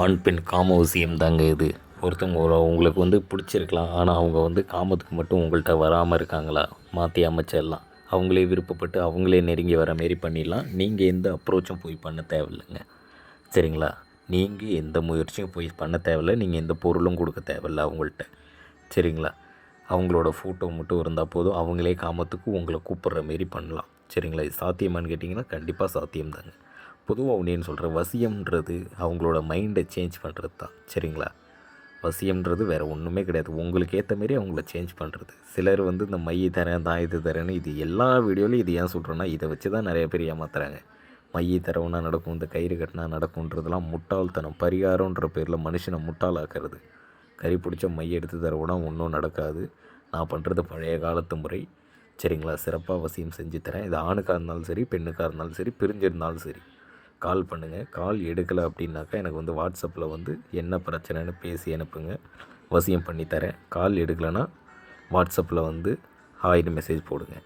ஆண் பெண் காமவசியம் தாங்க இது. ஒருத்தவங்க ஒரு உங்களுக்கு வந்து பிடிச்சிருக்கலாம். ஆனால் அவங்க வந்து காமத்துக்கு மட்டும் உங்கள்கிட்ட வராமல் இருக்காங்களா? மாற்றி அமைச்சிடலாம். அவங்களே விருப்பப்பட்டு அவங்களே நெருங்கி வர மாரி பண்ணிடலாம். நீங்கள் எந்த அப்ரோச்சும் போய் பண்ண தேவையில்லைங்க. சரிங்களா? நீங்கள் எந்த முயற்சியும் போய் பண்ண தேவையில்ல. நீங்கள் எந்த பொருளும் கொடுக்க தேவையில்ல அவங்கள்ட்ட. சரிங்களா? அவங்களோட ஃபோட்டோ மட்டும் இருந்தால் போதும். அவங்களே காமத்துக்கு உங்களை கூப்பிட்ற மாரி பண்ணலாம். சரிங்களா? இது சாத்தியமான்னு கேட்டிங்கன்னா கண்டிப்பாக சாத்தியம்தாங்க. பொதுவாக ஒன்றேன்னு சொல்கிற வசியம்ன்றது அவங்களோட மைண்டை சேஞ்ச் பண்ணுறது தான் சரிங்களா? வசியம்ன்றது வேறு ஒன்றுமே கிடையாது. உங்களுக்கு ஏற்ற மாரி அவங்கள சேஞ்ச் பண்ணுறது சிலர் வந்து இந்த மைய தரேன் தான் இது தரேன்னு இது எல்லா வீடியோலையும் இது ஏன் சொல்கிறேன்னா இதை வச்சு தான் நிறைய பேர் ஏமாத்துறாங்க. மைய தரவுனா நடக்கும் இந்த கயிறு கட்டினா நடக்கும்ன்றதெல்லாம் முட்டாள்தனம். பரிகாரன்ற பேரில் மனுஷனை முட்டாளாக்குறது. கறி பிடிச்ச மைய எடுத்து தரவுனா ஒன்றும் நடக்காது. நான் பண்ணுறது பழைய காலத்து முறை. சரிங்களா? சிறப்பாக வசியம் செஞ்சு தரேன். இது ஆணுக்காக இருந்தாலும் சரி பெண்ணுக்காக இருந்தாலும் சரி பிரிஞ்சிருந்தாலும் சரி. கால் பண்ணுங்கள் கால் எடுக்கலை அப்படின்னாக்கா எனக்கு வந்து வாட்ஸ்அப்பில் வந்து என்ன பிரச்சனைன்னு பேசி அனுப்புங்க. வசியம் பண்ணி தரேன். கால் எடுக்கலைன்னா வாட்ஸ்அப்பில் வந்து ஹாய்னு மெசேஜ் போடுங்க.